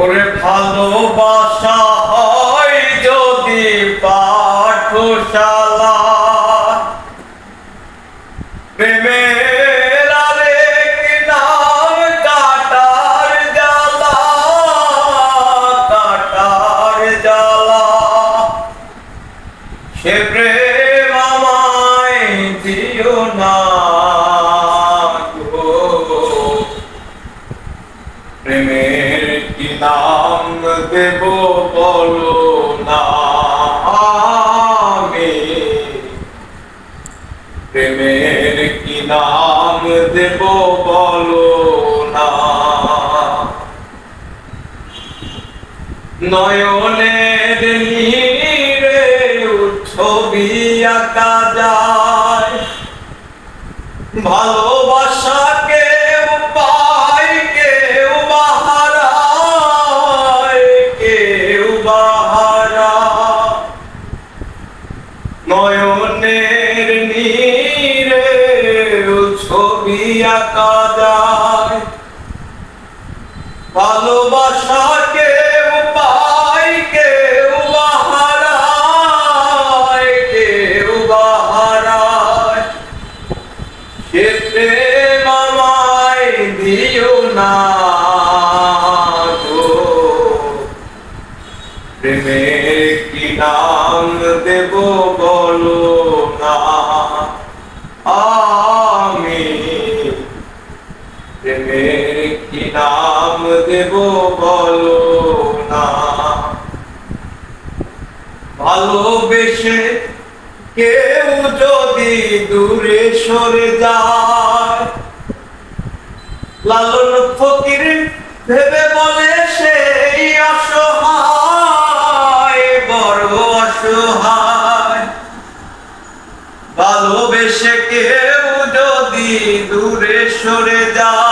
ওরে ভালোবাসা হয় যদি পাঠশালা। দেব বলো না, আমি প্রেমের কি নাম দেব বলো না। নয়নের নীরে ছবি আঁকা যায় ভালোবাসা আঁকা ভালোবাসা কেউ পায় কেউ বাহারায় কেউ বাহারায়। সে প্রেম আমায় না গো। প্রেমের কি নাম দেব বলো না আমি প্রেমের কি নাম দেব বলো না। ভালোবেসে কেউ যদি দূরে সরে যায়, লালন ফকির ভেবে বলে সেই অসহায়, বড় অসহায়। ভালোবেসে কেউ যদি দূরে সরে যায়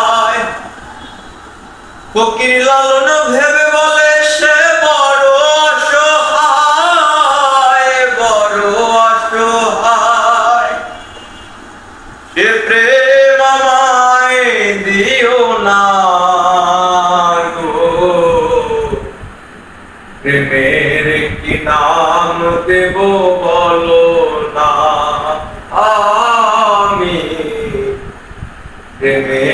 ফকির লালন ভেবে বলে সে বড় অসহায় বড় অসহায়। সে প্রেম আমায় দিও না গো। প্রেমের কি নাম দেব বলো না, আমি। প্রেমের